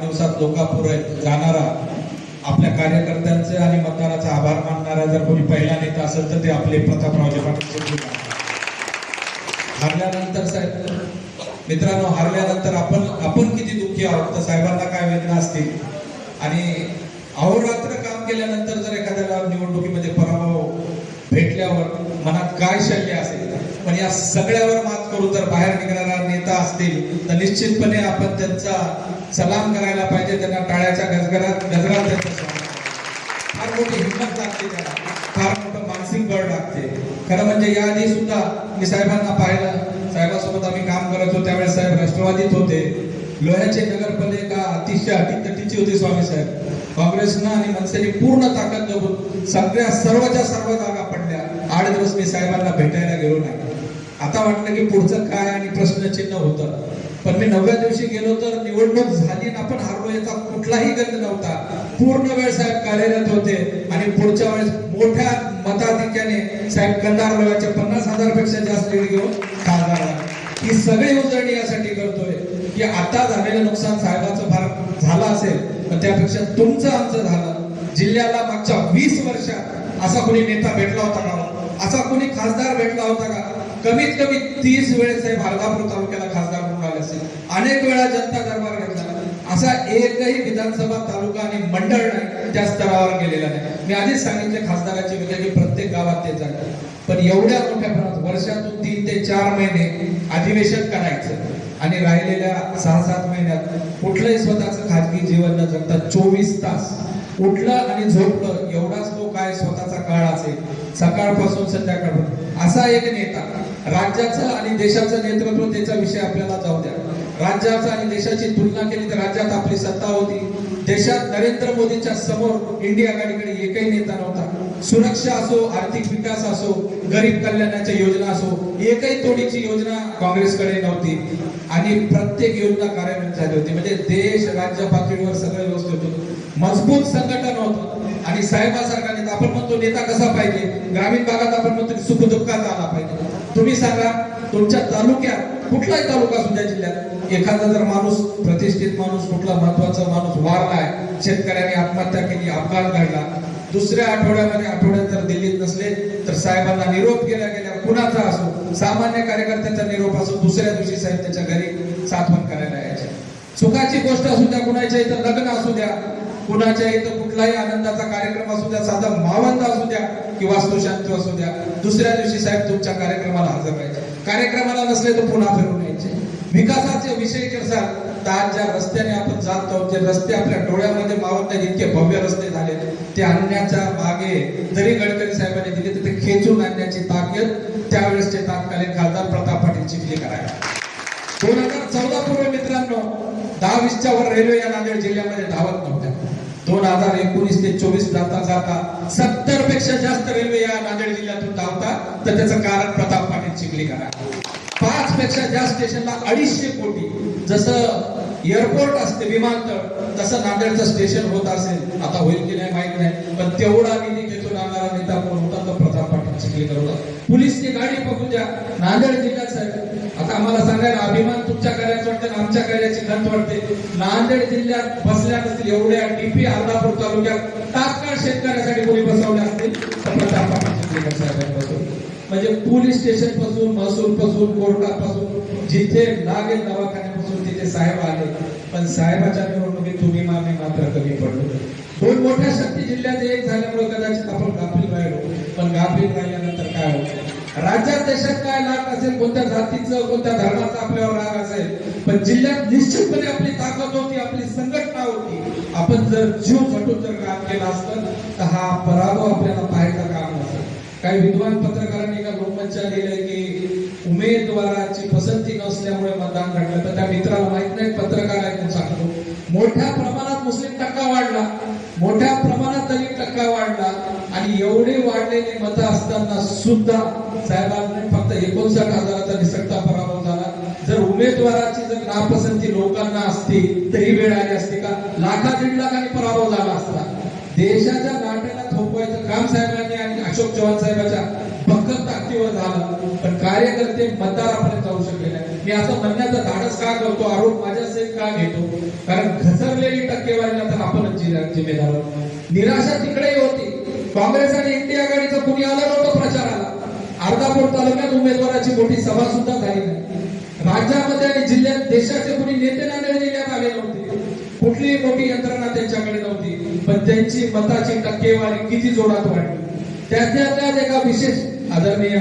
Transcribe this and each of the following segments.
दिवसात लोकापूर जाणारा आपल्या कार्यकर्त्यांचे आणि मतदाराचा आभार मानणारा जर कोणी पहिला नेता असेल तर ते आपले प्रतापरावचे पाटील हारल्यानंतर साहेब मित्रांनो हारल्यानंतर आपण आपण किती दुःखी आहोत? तर साहेबांना काय वेदना असतील? आणि अहोरात्र काम केल्यानंतर जर एखाद्याला निवडणुकीमध्ये पराभव भेटल्यावर मनात काय शल्य असेल? पण या सगळ्यावर मात करू जर बाहेर निघणारा नेता असतील तर निश्चितपणे आपण त्यांचा सलाम करायला पाहिजे त्यांना टाळ्याच्या गजगरात गजरात त्यांचं फार मोठी हिंमत लागते त्याला. फार मोठं मानसिक बळ लागते. खरं म्हणजे याआधी सुद्धा मी साहेबांना पाहिलं. साहेबांसोबत आम्ही काम करत होतो. त्यावेळेस साहेब राष्ट्रवादीत होते. लोह्याचे नगरपालिका अतिशय अटीतटीची होती स्वामी साहेब. काँग्रेसनं आणि मनसेने पूर्ण ताकद जमून सगळ्या सर्वच्या सर्व जागा पडल्या. आठ दिवस मी साहेबांना भेटायला गेलो नाही. आता वाटलं की पुढचं काय आणि प्रश्नचिन्ह होतं. पण मी नवव्या दिवशी गेलो तर निवडणूक झाली आणि आपण हारलो याचा कुठलाही गंध नव्हता. पूर्ण वेळ साहेब कार्यरत होते आणि पुढच्या वेळेस मोठ्या मताधिक्याने साहेब कंधार लोहाच्या पन्नास हजारपेक्षा जास्त लीड घेऊन खासदार ही सगळी उजळणी यासाठी करतोय की आता झालेलं नुकसान साहेबाचं फार झालं असेल पण त्यापेक्षा तुमचं आमचं झालं. जिल्ह्याला मागच्या वीस वर्षात असा कोणी नेता भेटला होता का? असा कोणी खासदार भेटला होता का? कमीत कमी तीस वेळेस साहेब भालगापूर तालुक्याला खासदार म्हणून आले असेल. अनेक वेळा जनता दरबार घेतला असा एकही विधानसभा तालुका आणि मंडळ नाही त्या स्तरावर गेलेला नाही. मी आधीच सांगितले खासदाराची वेगळी प्रत्येक गावात ते जातात पण एवढ्या मोठ्या प्रमाणात वर्षातून तीन ते चार महिने अधिवेशन करायचं आणि राहिलेल्या सहा सात महिन्यात कुठलंही स्वतःचं खाजगी जीवन न जगता चोवीस तास उठलं आणि झोपलं एवढाच तो काय स्वतःचा काळ असेल सकाळपासून संध्याकाळपर्यंत. असा एक नेता राज्याचं आणि देशाचं नेतृत्व त्याचा विषय आपल्याला जाऊ द्या. राज्याचं आणि देशाची तुलना केली तर राज्यात आपली सत्ता होती. देशात नरेंद्र मोदींच्या समोर इंडिया आघाडीकडे एकही नेता नव्हता. सुरक्षा असो आर्थिक विकास असो गरीब कल्याणाच्या योजना असो एकही तोडीची योजना काँग्रेसकडे नव्हती. आणि प्रत्येक योजना कार्यान्वित झाली होती. म्हणजे देश राज्य पातळीवर सगळं व्यवस्थित होतं. मजबूत संघटन आणि साहेबांसारखा नेता आपण म्हणतो नेता कसा पाहिजे? ग्रामीण भागात आपण म्हणतो सुखदुःखात आला पाहिजे. तुम्ही सांगा तुमच्या तालुक्यात कुठलाही तालुका सुद्धा जिल्ह्यात एखादा जर माणूस प्रतिष्ठित माणूस कुठला महत्त्वाचा माणूस वारलाय शेतकऱ्याने आत्महत्या केली अपघात घडला दुसऱ्या आठवड्यामध्ये आठवड्यात जर दिल्लीत नसले तर साहेबांना निरोप केला गेल्या कुणाचा असो सामान्य कार्यकर्त्याचा निरोप असो दुसऱ्या दिवशी साहेब त्याच्या घरी साथवण करायला यायचे. सुखाची गोष्ट असू द्या कुणाच्या इथं लग्न असू द्या कुणाच्या इथं कुठलाही आनंदाचा कार्यक्रम असू द्या साधा मावंत असू द्या की वास्तुशांती असू द्या दुसऱ्या दिवशी साहेब तुमच्या कार्यक्रमाला हजर राहायचे. कार्यक्रमाला नसले तर पुन्हा फिरून यायचे. विकासाचे विषय करसाल तर आज ज्या रस्त्याने आपण जात आहोत जे रस्ते आपल्या डोळ्यामध्ये मावत नाही इतके भव्य रस्ते झाले ते आणण्याच्या मागे जरी गडकरी साहेबांनी दिले तर ते खेचून आणण्याची ताकद त्यावेळेसचे तात्कालीन खासदार प्रताप पाटील चिखली करायला दोन हजार चौदा पूर्व मित्रांनो दहा वीसच्या वर रेल्वे या नांदेड जिल्ह्यामध्ये धावत नव्हत्या. दोन हजार एकोणीस ते चोवीस जाता जाता सत्तरपेक्षा जास्त रेल्वे या नांदेड जिल्ह्यातून धावतात तर त्याचं कारण प्रताप पाटील चिखली करा पाच पेक्षा जास्त स्टेशनला अडीचशे कोटी जसं एअरपोर्ट असते विमानतळ तसं नांदेडचं स्टेशन होत असेल. आता होईल की नाही माहीत नाही. पण तेवढा निधी प्रताप पाटील चिखलीकर पोलीसची गाडी बघू द्या. नांदेड जिल्ह्यात साहेब आता आम्हाला सांगायला अभिमान तुमच्या कार्यात वाटते आमच्या कार्याची गंत वाटते नांदेड जिल्ह्यात बसल्या नसतील एवढ्या डीपी अर्धापूर तालुक्यात तात्काळ शेतकऱ्यासाठी कोणी बसवल्या असतील. म्हणजे पोलीस स्टेशनपासून महसूल पासून कोर्टापासून जिथे लागेल दवाखान्यापासून तिथे साहेब आले. पण साहेबाच्या निवडणुकीत तुम्ही मागे मात्र कमी पडलो. दोन मोठ्या शक्ती जिल्ह्यात एक झाल्यामुळे कदाचित आपण गाफील राहिलो. पण गाफील राहिल्यानंतर काय होतं? राज्यात देशात काय लाग असेल कोणत्या जातीचं कोणत्या धर्माचा आपल्यावर राग असेल पण जिल्ह्यात निश्चितपणे आपली ताकद होती आपली संघटना होती? आपण जर जीव झटून जर काम केलं असतं तर हा पराभव आपल्याला पाहायचा काम नसेल काही विद्वान पत्रकारांनी का लोकमतच्या लिहिलंय की उमेदवाराची पसंती नसल्यामुळे मतदान घडलं. तर त्या मित्राला माहीत नाही पत्रकार ऐकून सांगतो मोठ्या प्रमाणात मुस्लिम टक्का वाढला मोठ्या प्रमाणात दलित टक्का वाढला आणि एवढे वाढलेली मतं असताना सुद्धा साहेबांनी फक्त एकोणसाठ हजाराचा निसटता पराभव झाला. जर उमेदवाराची जर नापसंती लोकांना असती तर ही वेळ आली असती का? लाखा दीड लाखांनी पराभव झाला असता. देशाच्या नाट्याला थोपवायचं काम साहेबांनी आणि अशोक चव्हाण साहेबाच्या भक्कम ताकदीवर झालं. पण कार्यकर्ते मतदारापर्यंत जाऊ शकले नाही. मी असं म्हणण्याचं धाडस का करतो? आरोप माझ्या का घेतो? कारण घसरलेली टक्केवारी नंतर आपणच जि- जिम्मेदार निराशा तिकडेही होती. काँग्रेस आणि इंडिया आघाडीचं कुणी आलं नव्हतं प्रचाराला. अर्धापूर तालुक्यात उमेदवाराची मोठी सभा सुद्धा झाली नाही. राज्यामध्ये आणि जिल्ह्यात देशाचे कुणी नेते नांदेड जिल्ह्यात आले नव्हते. कुठलीही मोठी यंत्रणा त्यांच्याकडे नव्हती. पण त्यांची मताची टक्केवारी किती जोरात वाढली. त्यातल्या त्यात एका विशेष आदरणीय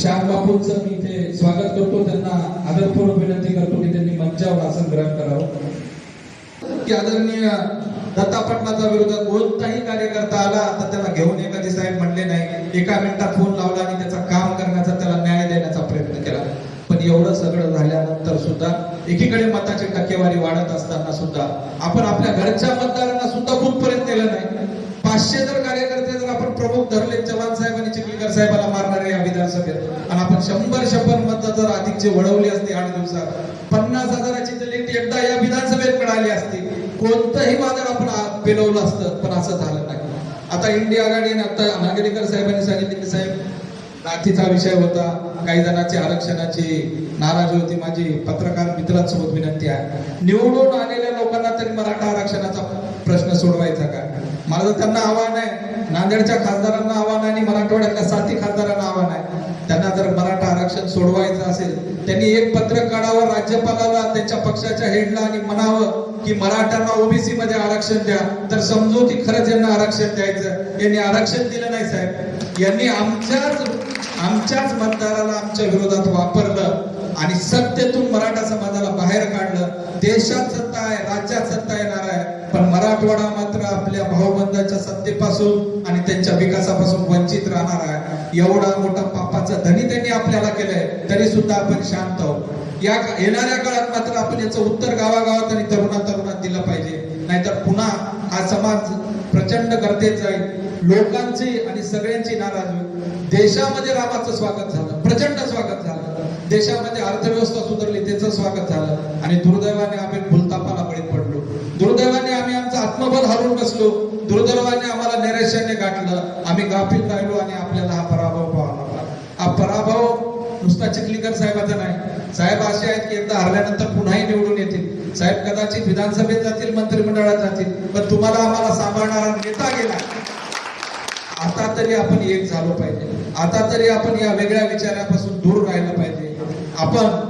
श्याम बापूंचं मी इथे स्वागत करतो. त्यांना आदरपूर्वक विनंती करतो की त्यांनी मंचावर आसन ग्रहण करावं. की आदरणीय दत्ता पाटलाच्या विरोधात कोणताही कार्यकर्ता आला तर त्याला घेऊन एखादी साहेब म्हणले नाही. एका मिनिटात फोन लावला आणि त्याचा काम करण्याचा त्याला न्याय देण्याचा प्रयत्न केला. पण एवढं सगळं झाल्यानंतर सुद्धा एकीकडे मताची टक्केवारी वाढत असताना सुद्धा आपण आपल्या घरच्या मतदारांना सुद्धा कुठपर्यंत नेलं नाही. पाचशे जर कार्यकर्ते जर आपण प्रमुख धरले चव्हाण साहेब आणि चिखलीकर साहेबाला मारणारे या विधानसभेत. आणि आपण शंभर शंभर मत जर अधिकचे वळवली असते आठ दिवसात पन्नास हजाराची तर एकदा या विधानसभेत मिळाली असती. कोणतंही वादळ आपण पेलवलं असतं पण असं झालं नाही. आता इंडिया आघाडीने आता नागरीकर साहेबांनी सांगितले की साहेब नाथीचा विषय होता. काही जणांची आरक्षणाची नाराजी होती. माझी पत्रकार मित्रांसोबत विनंती आहे. निवडून आलेल्या लोकांना तरी मराठा आरक्षणाचा प्रश्न सोडवायचा का? माझं त्यांना आव्हान आहे. नांदेडच्या खासदारांना आव्हान आहे आणि मराठवाड्यातल्या साथी खासदारांना आव्हान आहे. त्यांना जर मराठा आरक्षण सोडवायचं असेल त्यांनी एक पत्र काढावं राज्यपालाला त्यांच्या पक्षाच्या हेडला आणि म्हणावं की मराठ्यांना ओबीसी मध्ये आरक्षण द्या. तर समजू की खरंच यांना आरक्षण द्यायचं यांनी आरक्षण दिलं नाही साहेब. यांनी आमच्याच आमच्याच मतदाराला आमच्या विरोधात वापरलं आणि सत्तेतून मराठा समाजाला बाहेर काढलं. देशात सत्ता आहे राज्यात सत्ता येणार आहे. मराठवाडा मात्र आपल्या भाऊबंदाच्या सत्तेपासून आणि त्यांच्या विकासापासून वंचित राहणार आहे. एवढा मोठा पापाचा धनी त्यांनी आपल्याला केलंय तरी सुद्धा आपण शांत आहोत. या येणाऱ्या काळात मात्र आपण याचं उत्तर गावागावात आणि तरुणा तरुणात दिलं पाहिजे. नाहीतर पुन्हा हा समाज प्रचंड गर्दीत जाईल. लोकांची आणि सगळ्यांची नाराज होईल. देशामध्ये रामाचं स्वागत झालं. प्रचंड स्वागत झालं. देशामध्ये अर्थव्यवस्था सुधारली त्याचं स्वागत झालं. आणि दुर्दैवाने आम्ही भूलतापाला बळी पडलो दुर्दैवाने आम्ही आमचं हरून बसलो. दुर्दैवाने आम्हाला नैराश्याने गाठलं. आम्ही गाफील राहिलो आणि आपल्याला हा पराभव पाहावा हा पराभव नुसता चिखलीकर साहेबाचा नाही. साहेब असे आहेत की एकदा हरल्यानंतर पुन्हाही निवडून येतील. साहेब कदाचित विधानसभेत जातील मंत्रिमंडळात जातील. पण तुम्हाला आम्हाला सांभाळणारा नेता गेला. आता तरी आपण एक झालो पाहिजे. आता तरी आपण या वेगळ्या विचारापासून दूर राहिलं पाहिजे. आपण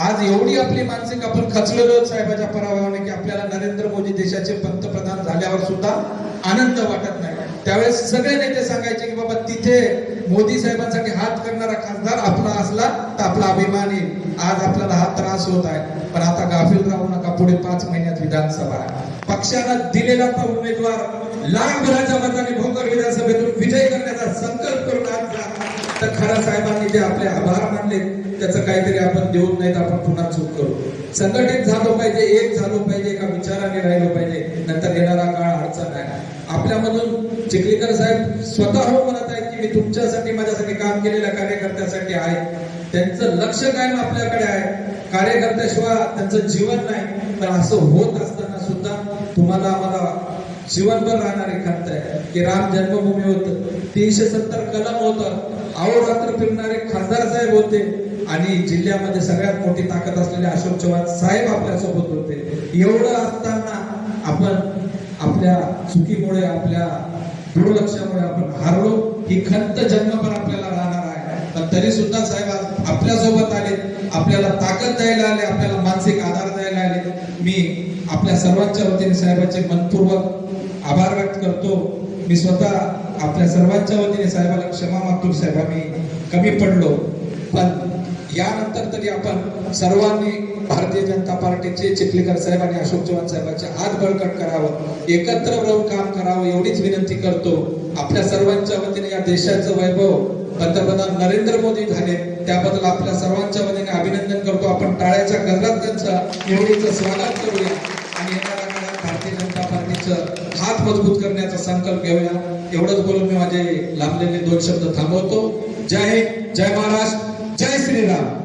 आज एवढी आपली मानसिक आपण खचलेलो साहेबाच्या पराभवाने की आपल्याला नरेंद्र मोदी देशाचे पंतप्रधान झाल्यावर सुद्धा आनंद वाटत नाही. त्यावेळेस सगळे नेते सांगायचे की बाबा तिथे मोदी साहेबांसाठी हात करणारा खासदार आपला असला तर आपला अभिमान येईल आज आपल्याला हा त्रास होत आहे. पण आता गाफील राहू नका पुढे पाच महिन्यात विधानसभा आहे. पक्षानं दिलेला तो उमेदवार लाखभराच्या मताने भोकर विधानसभेतून विजय करण्याचा संकल्प करून आज तर खरा साहेबांनी जे आपले आभार मानले त्याचं काहीतरी आपण देऊन नाही तर आपण पुन्हा चूक करू. संघटित झालो पाहिजे एक झालो पाहिजे एका विचाराने राहिलो पाहिजे नंतर येणारा काळ अडचण आहे आपल्यामधून चिखलीकर साहेब स्वतः हो म्हणत आहेत की मी तुमच्यासाठी माझ्यासाठी काम केलेल्या कार्यकर्त्यासाठी आहे. त्यांचं लक्ष कायम आपल्याकडे आहे. कार्यकर्त्याशिवाय त्यांचं जीवन नाही. पण असं होत असताना सुद्धा तुम्हाला आम्हाला जीवनभर राहणारे खंत आहे. की राम जन्मभूमी होत. तीनशे सत्तर कलम होत. अहोरात्र फिरणारे खासदार साहेब होते आणि जिल्ह्यामध्ये सगळ्यात मोठी ताकद असलेले अशोक चव्हाण साहेब आपल्यासोबत होते. एवढं असताना आपण आपल्या चुकीमुळे आपल्या दुर्लक्षामुळे आपण हारलो. ही खंत जन्मभर आपल्याला राहणार आहे. पण तरी सुद्धा साहेब आपल्यासोबत आले. आपल्याला ताकद द्यायला आले. आपल्याला मानसिक आधार द्यायला आले. मी आपल्या सर्वांच्या वतीने साहेबांचे मनपूर्वक आभार व्यक्त करतो. मी स्वतः आपल्या सर्वांच्या वतीने साहेबाला क्षमा मागतो साहेब आम्ही कमी पडलो. पण यानंतर तरी आपण सर्वांनी भारतीय जनता पार्टीचे चिखलीकर साहेब आणि अशोक चव्हाण साहेबांचे हात बळकट करावं एकत्र राहून काम करावं एवढीच विनंती करतो. आपल्या सर्वांच्या वतीने या देशाचं वैभव पंतप्रधान नरेंद्र मोदी झाले त्याबद्दल आपल्या सर्वांच्या वतीने अभिनंदन करतो. आपण टाळ्याच्या गजरात त्यांचं निवडीचं स्वागत करूया आणि येणाऱ्या काळात भारतीय जनता पार्टीचं हात मजबूत कर संकल्प घेऊया. एवढंच बोलून मी माझे लांबलेले दोन शब्द थांबवतो. जय हिंद जय महाराष्ट्र जय श्रीराम.